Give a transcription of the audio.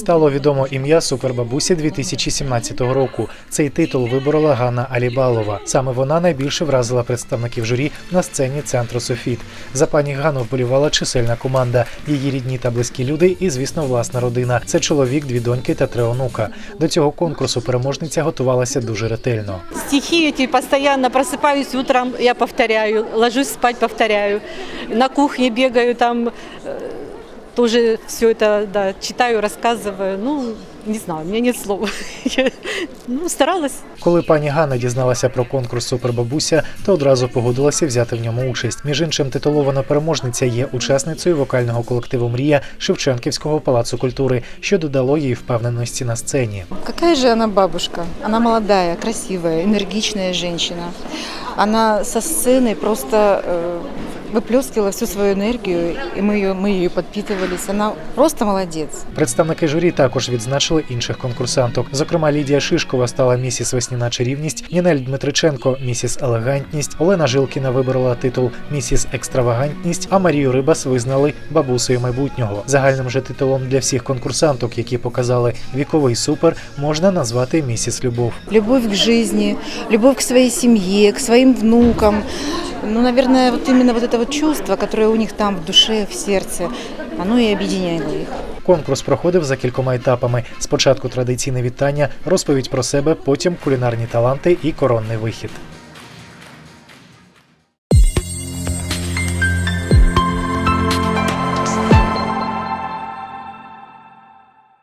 Стало відомо ім'я супербабусі 2017 року. Цей титул виборола Ганна Алібалова. Саме вона найбільше вразила представників журі на сцені центру Софіт. За пані Ганну вболівала чисельна команда, її рідні та близькі люди і, звісно, власна родина. Це чоловік, дві доньки та три онука. До цього конкурсу переможниця готувалася дуже ретельно. Стихи эти постоянно просыпаюсь утром, я повторяю, ложусь спать, повторяю. На кухне бегаю, там э, тоже все это да, читаю, рассказываю. Ну, не знаю, у меня нет слов. Я, ну, старалась. Коли пані Ганна дізналася про конкурс Супербабуся, то одразу погодилася взяти в ньому участь. Між іншим, титулована переможниця є учасницею вокального колективу Мрія Шевченківського палацу культури, що додало їй впевненості на сцені. Какая же она бабушка? Она молодая, красивая, энергичная женщина. Она со сцены просто э, выплескивала всю свою энергию, и мы ее, мы ее подпитывались. Она просто молодец. Представники журі також відзначили інших конкурсанток. Зокрема, Лідія Шишкова стала місіс Весняна чарівність, Нінель Дмитриченко місіс Елегантність, Олена Жилкіна виборола титул місіс Екстравагантність, а Марію Рибас визнали бабусею майбутнього. Загальним же титулом для всіх конкурсанток, які показали віковий супер, можна назвати місіс Любов. Любовь к жизни, любовь к своей семье, к своим внукам. Ну, наверное, вот именно вот это вот чувство, которое у них там в душе, в сердце, оно и объединяло их. Конкурс проходив за кількома етапами. Спочатку традиційне вітання, розповідь про себе, потім кулінарні таланти і коронний вихід.